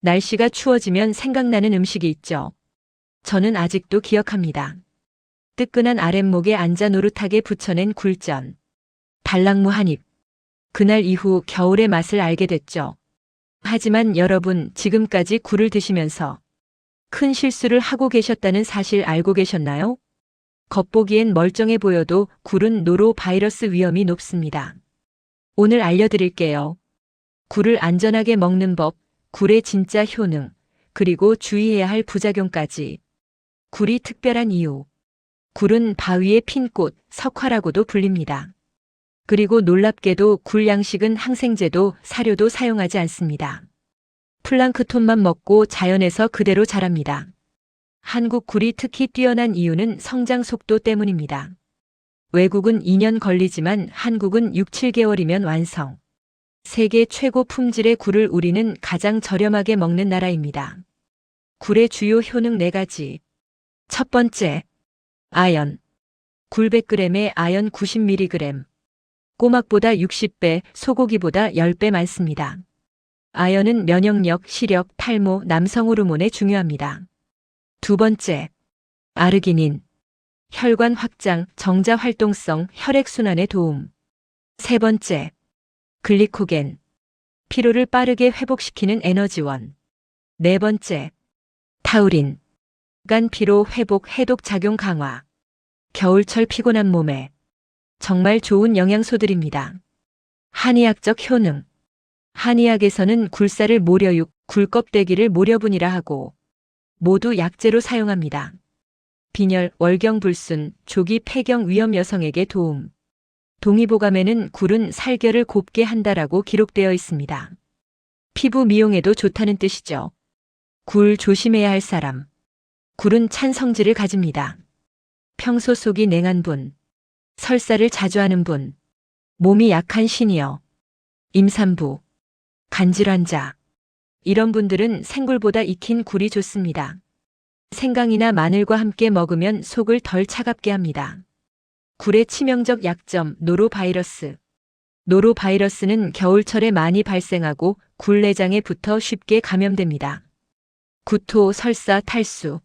날씨가 추워지면 생각나는 음식이 있죠. 저는 아직도 기억합니다. 뜨끈한 아랫목에 앉아 노릇하게 붙여낸 굴전. 달랑무 한 입. 그날 이후 겨울의 맛을 알게 됐죠. 하지만 여러분 지금까지 굴을 드시면서 큰 실수를 하고 계셨다는 사실 알고 계셨나요? 겉보기엔 멀쩡해 보여도 굴은 노로 바이러스 위험이 높습니다. 오늘 알려드릴게요. 굴을 안전하게 먹는 법, 굴의 진짜 효능, 그리고 주의해야 할 부작용까지. 굴이 특별한 이유. 굴은 바위의 핀 꽃, 석화라고도 불립니다. 그리고 놀랍게도 굴 양식은 항생제도 사료도 사용하지 않습니다. 플랑크톤만 먹고 자연에서 그대로 자랍니다. 한국 굴이 특히 뛰어난 이유는 성장 속도 때문입니다. 외국은 2년 걸리지만 한국은 6, 7개월이면 완성. 세계 최고 품질의 굴을 우리는 가장 저렴하게 먹는 나라입니다. 굴의 주요 효능 4가지. 첫 번째, 아연. 굴 100g에 아연 90mg. 꼬막보다 60배, 소고기보다 10배 많습니다. 아연은 면역력, 시력, 탈모, 남성 호르몬에 중요합니다. 두 번째, 아르기닌. 혈관 확장, 정자 활동성, 혈액순환에 도움. 세 번째, 글리코겐. 피로를 빠르게 회복시키는 에너지원. 네 번째, 타우린. 간 피로 회복, 해독 작용 강화. 겨울철 피곤한 몸에 정말 좋은 영양소들입니다. 한의학적 효능. 한의학에서는 굴살을 모려육, 굴껍데기를 모려분이라 하고 모두 약재로 사용합니다. 빈혈, 월경불순, 조기 폐경 위험 여성에게 도움. 동의보감에는 굴은 살결을 곱게 한다라고 기록되어 있습니다. 피부 미용에도 좋다는 뜻이죠. 굴 조심해야 할 사람. 굴은 찬 성질을 가집니다. 평소 속이 냉한 분, 설사를 자주 하는 분, 몸이 약한 시니어, 임산부, 간질환자. 이런 분들은 생굴보다 익힌 굴이 좋습니다. 생강이나 마늘과 함께 먹으면 속을 덜 차갑게 합니다. 굴의 치명적 약점 노로바이러스. 노로바이러스는 겨울철에 많이 발생하고 굴 내장에 붙어 쉽게 감염됩니다. 구토, 설사, 탈수.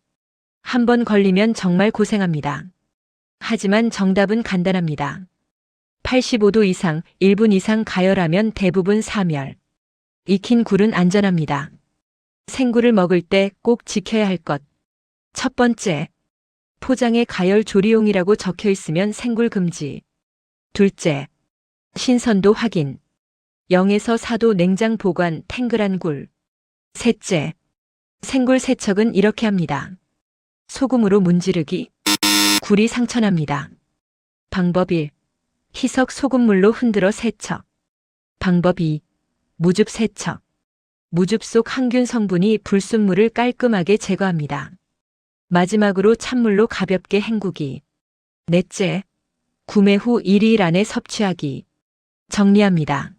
한 번 걸리면 정말 고생합니다. 하지만 정답은 간단합니다. 85도 이상, 1분 이상 가열하면 대부분 사멸. 익힌 굴은 안전합니다. 생굴을 먹을 때 꼭 지켜야 할 것. 첫 번째, 포장에 가열 조리용이라고 적혀 있으면 생굴 금지. 둘째, 신선도 확인. 0에서 4도 냉장 보관 탱글한 굴. 셋째, 생굴 세척은 이렇게 합니다. 소금으로 문지르기. 굴이 상처납니다. 방법 1. 희석 소금물로 흔들어 세척. 방법 2. 무즙 세척. 무즙 속 항균 성분이 불순물을 깔끔하게 제거합니다. 마지막으로 찬물로 가볍게 헹구기. 넷째, 구매 후 1일 안에 섭취하기. 정리합니다.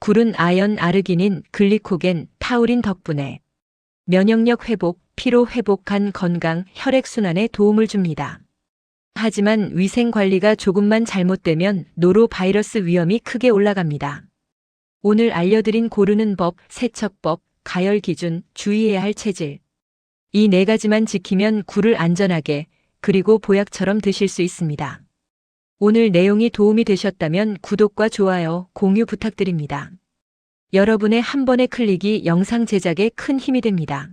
굴은 아연, 아르기닌, 글리코겐, 타우린 덕분에 면역력 회복, 피로 회복한 건강, 혈액순환에 도움을 줍니다. 하지만 위생 관리가 조금만 잘못되면 노로 바이러스 위험이 크게 올라갑니다. 오늘 알려드린 고르는 법, 세척법, 가열 기준, 주의해야 할 체질. 이 네 가지만 지키면 굴을 안전하게 그리고 보약처럼 드실 수 있습니다. 오늘 내용이 도움이 되셨다면 구독과 좋아요, 공유 부탁드립니다. 여러분의 한 번의 클릭이 영상 제작에 큰 힘이 됩니다.